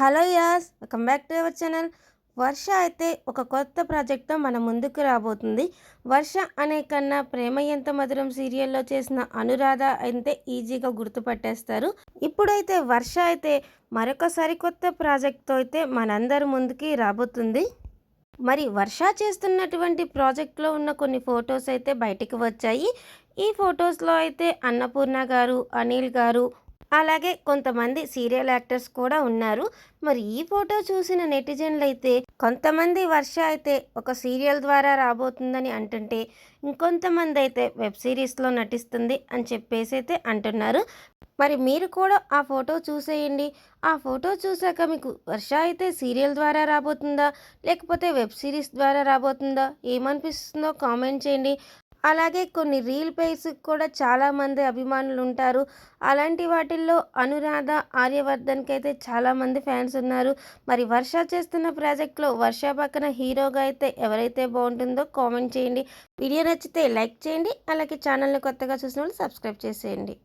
Hello yes welcome back to our channel. Varsha అయితే ఒక కొత్త ప్రాజెక్ట్తో మన ముందుకు రాబోతుంది. వర్ష అనే కన్నా ప్రేమ ఎంత మధురం సీరియల్లో చేసిన అనురాధ అయితే ఈజీగా గుర్తుపట్టేస్తారు. ఇప్పుడైతే వర్ష అయితే మరొక సరికొత్త ప్రాజెక్ట్తో అయితే మనందరి ముందుకి రాబోతుంది. మరి వర్ష చేస్తున్నటువంటి ప్రాజెక్ట్లో ఉన్న కొన్ని ఫొటోస్ అయితే బయటికి వచ్చాయి. ఈ ఫొటోస్లో అయితే అన్నపూర్ణ గారు అనిల్ గారు అలాగే కొంతమంది సీరియల్ యాక్టర్స్ కూడా ఉన్నారు. మరి ఈ ఫోటో చూసిన నెటిజన్లు అయితే కొంతమంది వర్ష అయితే ఒక సీరియల్ ద్వారా రాబోతుందని అంటుంటే ఇంకొంతమంది అయితే వెబ్ సిరీస్లో నటిస్తుంది అని చెప్పేసి అయితే అంటున్నారు. మరి మీరు కూడా ఆ ఫోటో చూసేయండి. ఆ ఫోటో చూసాక మీకు వర్ష అయితే సీరియల్ ద్వారా రాబోతుందా? లేకపోతే వెబ్ సిరీస్ ద్వారా రాబోతుందా? ఏమనిపిస్తుందో కామెంట్ చేయండి. అలాగే కొన్ని రీల్ పేజ్ కూడా చాలామంది అభిమానులు ఉంటారు అలాంటి వాటిల్లో అనురాధ ఆర్యవర్ధన్కి అయితే చాలామంది ఫ్యాన్స్ ఉన్నారు. మరి వర్ష చేస్తున్న ప్రాజెక్ట్లో వర్ష పక్కన హీరోగా అయితే ఎవరైతే బాగుంటుందో కామెంట్ చేయండి. వీడియో నచ్చితే లైక్ చేయండి. అలాగే ఛానల్ని కొత్తగా చూసిన వాళ్ళు సబ్స్క్రైబ్ చేసేయండి.